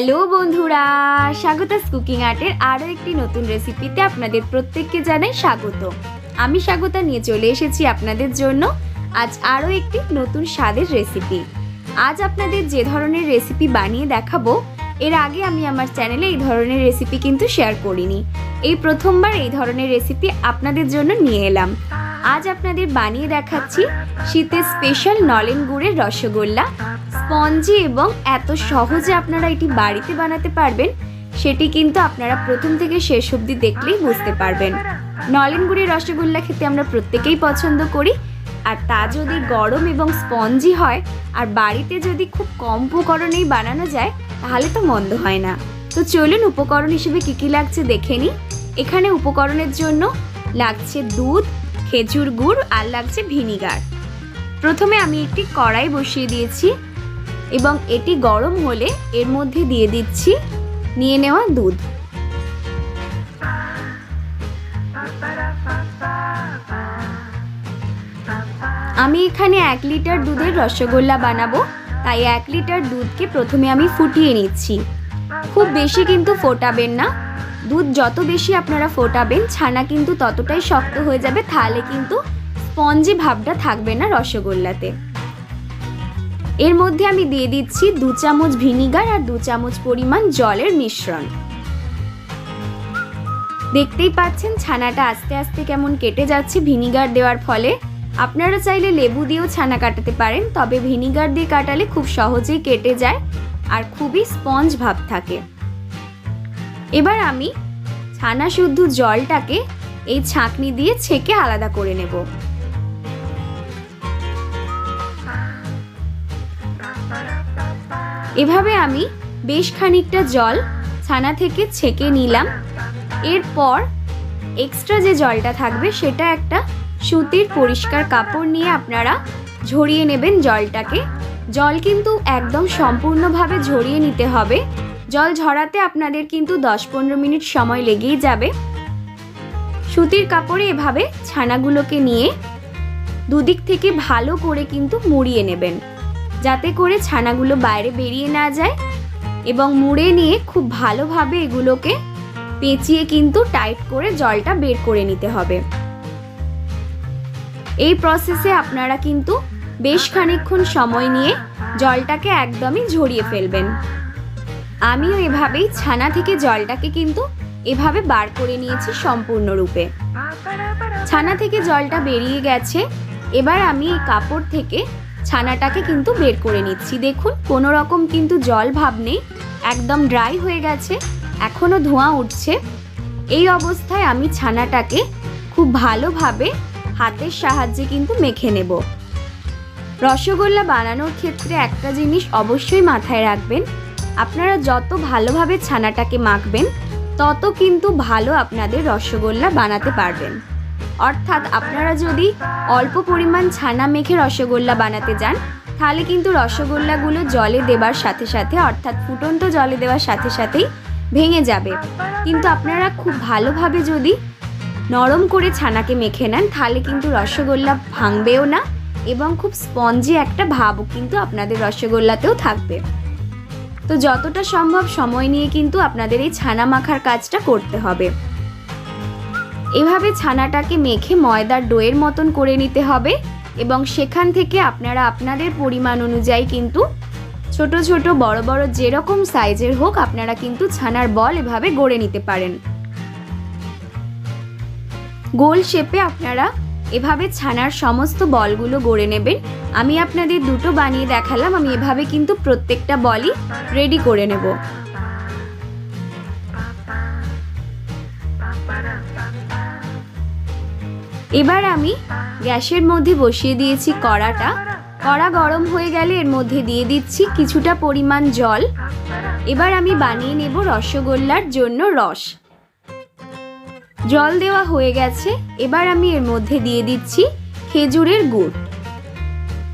Hello বন্ধুরা, স্বাগতাস cooking আর্টের আরও একটি নতুন রেসিপিতে আপনাদের প্রত্যেককে জানাই স্বাগত। আমি স্বাগতা নিয়ে চলে এসেছি আপনাদের জন্য আজ আরও একটি নতুন স্বাদের রেসিপি। আজ আপনাদের যে ধরনের রেসিপি বানিয়ে দেখাবো, এর আগে আমি আমার চ্যানেলে এই ধরনের রেসিপি কিন্তু শেয়ার করিনি। এই প্রথমবার এই ধরনের রেসিপি আপনাদের জন্য নিয়ে এলাম। আজ আপনাদের বানিয়ে দেখাচ্ছি শীতের স্পেশাল নলেন গুড়ের রসগোল্লা। স্পঞ্জি এবং এত সহজে আপনারা এটি বাড়িতে বানাতে পারবেন, সেটি কিন্তু আপনারা প্রথম থেকে শেষ অবধি দেখলেই বুঝতে পারবেন। নলেন গুড়ের রসগোল্লা খেতে আমরা প্রত্যেকেই পছন্দ করি, আর তা যদি গরম এবং স্পঞ্জি হয়, আর বাড়িতে যদি খুব কম উপকরণেই বানানো যায়, তাহলে তো মন্দ হয় না। তো চলুন উপকরণ হিসেবে কী কী লাগছে দেখে নিই। এখানে উপকরণের জন্য লাগছে দুধ, খেজুর গুড় আর লাগছে ভিনিগার। প্রথমে আমি একটি কড়াই বসিয়ে দিয়েছি। এবং এটি গরম হলে এর মধ্যে দিয়ে দিচ্ছি নিয়ে নেওয়া দুধ। আমি এখানে এক লিটার দুধের রসগোল্লা বানাবো, তাই এক লিটার দুধকে প্রথমে আমি ফুটিয়ে নিচ্ছি। খুব বেশি কিন্তু ফোটাবেন না। দুধ যত বেশি আপনারা ফোটাবেন, ছানা কিন্তু ততটাই শক্ত হয়ে যাবে, তাহলে কিন্তু স্পঞ্জি ভাবটা থাকবে না রসগোল্লাতে। এর মধ্যে আমি দিয়ে দিচ্ছি দু চামচ ভিনিগার আর দু চামচ পরিমাণ জলের মিশ্রণ। দেখতেই পাচ্ছেন ছানাটা আস্তে আস্তে কেমন কেটে যাচ্ছে ভিনিগার দেওয়ার ফলে। আপনারা চাইলে লেবু দিয়েও ছানা কাটাতে পারেন, তবে ভিনিগার দিয়ে কাটালে খুব সহজেই কেটে যায় আর খুবই স্পঞ্জ ভাব থাকে। এবার আমি ছানা শুদ্ধ জলটাকে এই ছাঁকনি দিয়ে ছেঁকে আলাদা করে নেব। এভাবে আমি বেশ খানিকটা জল ছানা থেকে ছেঁকে নিলাম। এরপর এক্সট্রা যে জলটা থাকবে সেটা একটা সুতির পরিষ্কার কাপড় নিয়ে আপনারা ঝরিয়ে নেবেন জলটাকে। জল কিন্তু একদম সম্পূর্ণভাবে ঝরিয়ে নিতে হবে। জল ঝরাতে আপনাদের কিন্তু দশ পনেরো মিনিট সময় লেগেই যাবে। সুতির কাপড়ে এভাবে ছানাগুলোকে নিয়ে দুদিক থেকে ভালো করে কিন্তু মুড়িয়ে নেবেন। যাতে করে ছানাগুলো বাইরে বেরিয়ে না যায় এবং মুড়ে নিয়ে খুব ভালোভাবে এগুলোকে পেঁচিয়ে কিন্তু টাইট করে জলটা বের করে নিতে হবে। এই প্রসেসে আপনারা কিন্তু বেশ খানিকক্ষণ সময় নিয়ে জলটাকে একদমই ঝরিয়ে ফেলবেন। আমিও এভাবেই ছানা থেকে জলটাকে কিন্তু এভাবে বার করে নিয়েছি সম্পূর্ণরূপে। ছানা থেকে জলটা বেরিয়ে গেছে। এবার আমি এই কাপড় থেকে ছানাটাকে কিন্তু বের করে নিচ্ছি। দেখুন কোনো রকম কিন্তু জল ভাব নেই, একদম ড্রাই হয়ে গেছে এখনও ধোঁয়া উঠছে। এই অবস্থায় আমি ছানাটাকে খুব ভালোভাবে হাতের সাহায্যে কিন্তু মেখে নেব। রসগোল্লা বানানোর ক্ষেত্রে একটা জিনিস অবশ্যই মাথায় রাখবেন, আপনারা যত ভালোভাবে ছানাটাকে মাখবেন, তত কিন্তু ভালো আপনাদের রসগোল্লা বানাতে পারবেন। অর্থাৎ আপনারা যদি অল্প পরিমাণ ছানা মেখে রসগোল্লা বানাতে যান, তাহলে কিন্তু রসগোল্লাগুলো জলে দেবার সাথে সাথে, অর্থাৎ ফুটন্ত জলে দেওয়ার সাথে সাথেই ভেঙে যাবে। কিন্তু আপনারা খুব ভালোভাবে যদি নরম করে ছানাকে মেখে নেন, তাহলে কিন্তু রসগোল্লা ভাঙবেও না এবং খুব স্পঞ্জি একটা ভাবও কিন্তু আপনাদের রসগোল্লাতেও থাকবে। তো যতটা সম্ভব সময় নিয়ে কিন্তু আপনাদের এই ছানা মাখার কাজটা করতে হবে। এভাবে ছানাটাকে মেখে ময়দার ডোয়ের মতন করে নিতে হবে এবং সেখান থেকে আপনারা আপনাদের পরিমাণ অনুযায়ী কিন্তু ছোট ছোট, বড় বড় যেরকম সাইজের হোক আপনারা কিন্তু ছানার বল এভাবে গড়ে নিতে পারেন। গোল শেপে আপনারা এভাবে ছানার সমস্ত বলগুলো গড়ে নেবেন। আমি আপনাদের দুটো বানিয়ে দেখালাম, আমি এভাবে কিন্তু প্রত্যেকটা বলই রেডি করে নেব। এবার আমি গ্যাসের মধ্যে বসিয়ে দিয়েছি কড়াটা। কড়া গরম হয়ে গেলে এর মধ্যে দিয়ে দিচ্ছি কিছুটা পরিমাণ জল। এবার আমি বানিয়ে নেব রসগোল্লার জন্য রস। জল দেওয়া হয়ে গেছে, এবার আমি এর মধ্যে দিয়ে দিচ্ছি খেজুরের গুড়।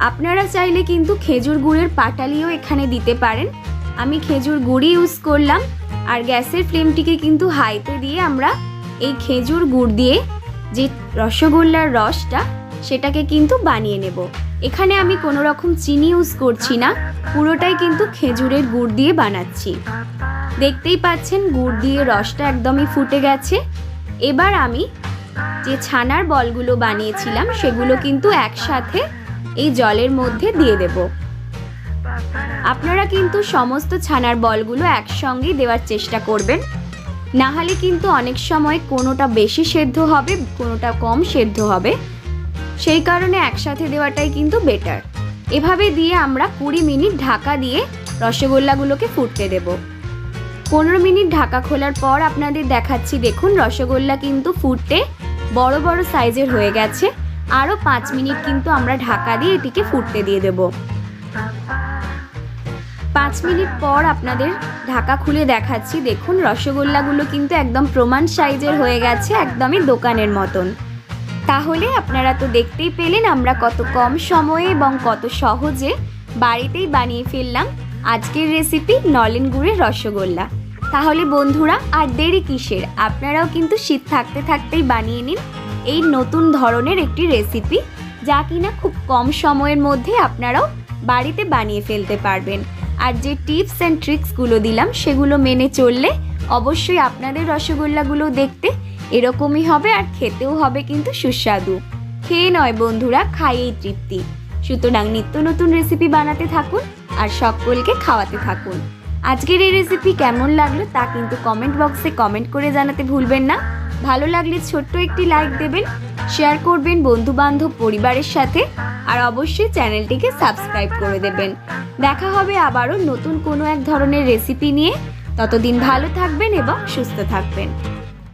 আপনারা চাইলে কিন্তু খেজুর গুড়ের পাটালিও এখানে দিতে পারেন। আমি খেজুর গুড়ই ইউজ করলাম, আর গ্যাসের ফ্লেমটিকে কিন্তু হাইতে দিয়ে আমরা এই খেজুর গুড় দিয়ে যে রসগোল্লার রসটা সেটাকে কিন্তু বানিয়ে নেব। এখানে আমি কোনো রকম চিনি ইউজ করছি না, পুরোটাই কিন্তু খেজুরের গুড় দিয়ে বানাচ্ছি। দেখতেই পাচ্ছেন গুড় দিয়ে রসটা একদমই ফুটে গেছে। এবার আমি যে ছানার বলগুলো বানিয়েছিলাম সেগুলো কিন্তু একসাথে এই জলের মধ্যে দিয়ে দেব। আপনারা কিন্তু সমস্ত ছানার বলগুলো একসঙ্গেই দেওয়ার চেষ্টা করবেন। না হলে কিন্তু অনেক সময় কোনোটা বেশি সেদ্ধ হবে, কোনোটা কম সেদ্ধ হবে। সেই কারণে একসাথে দেওয়াটাই কিন্তু বেটার এভাবে দিয়ে আমরা কুড়ি মিনিট ঢাকা দিয়ে রসগোল্লাগুলোকে ফুটতে দেব। পনেরো মিনিট ঢাকা খোলার পর আপনাদের দেখাচ্ছি, দেখুন রসগোল্লা কিন্তু ফুটতে বড় বড় সাইজের হয়ে গেছে। আরও পাঁচ মিনিট কিন্তু আমরা ঢাকা দিয়ে এটিকে ফুটতে দিয়ে দেব। পাঁচ মিনিট পর আপনাদের ঢাকা খুলে দেখাচ্ছি। দেখুন, রসগোল্লাগুলো কিন্তু একদম প্রমাণ সাইজের হয়ে গেছে, একদমই দোকানের মতন। তাহলে আপনারা তো দেখতেই পেলেন আমরা কত কম সময়ে এবং কত সহজে বাড়িতেই বানিয়ে ফেললাম আজকের রেসিপি নলেন গুড়ের রসগোল্লা। তাহলে বন্ধুরা, আর দেরি কিসের? আপনারাও কিন্তু শীত থাকতে থাকতেই বানিয়ে নিন এই নতুন ধরনের একটি রেসিপি যা কিনা খুব কম সময়ের মধ্যে আপনারাও বাড়িতে বানিয়ে ফেলতে পারবেন। আর যে টিপস অ্যান্ড ট্রিক্সগুলো দিলাম সেগুলো মেনে চললে অবশ্যই আপনাদের রসগোল্লাগুলো দেখতে এরকমই হবে আর খেতেও হবে কিন্তু সুস্বাদু। খেয়ে নয় বন্ধুরা, খাইয়েই তৃপ্তি। সুতরাং নিত্য নতুন রেসিপি বানাতে থাকুন আর সকলকে খাওয়াতে থাকুন। আজকের এই রেসিপি কেমন লাগল তা কিন্তু কমেন্ট বক্সে কমেন্ট করে জানাতে ভুলবেন না। ভালো লাগলে ছোট্ট একটি লাইক দেবেন শেয়ার করবেন বন্ধু বান্ধব পরিবারের সাথে। আর অবশ্যই চ্যানেলটিকে সাবস্ক্রাইব করে দেবেন। দেখা হবে আবারও নতুন কোনো এক ধরনের রেসিপি নিয়ে। ততদিন ভালো থাকবেন এবং সুস্থ থাকবেন।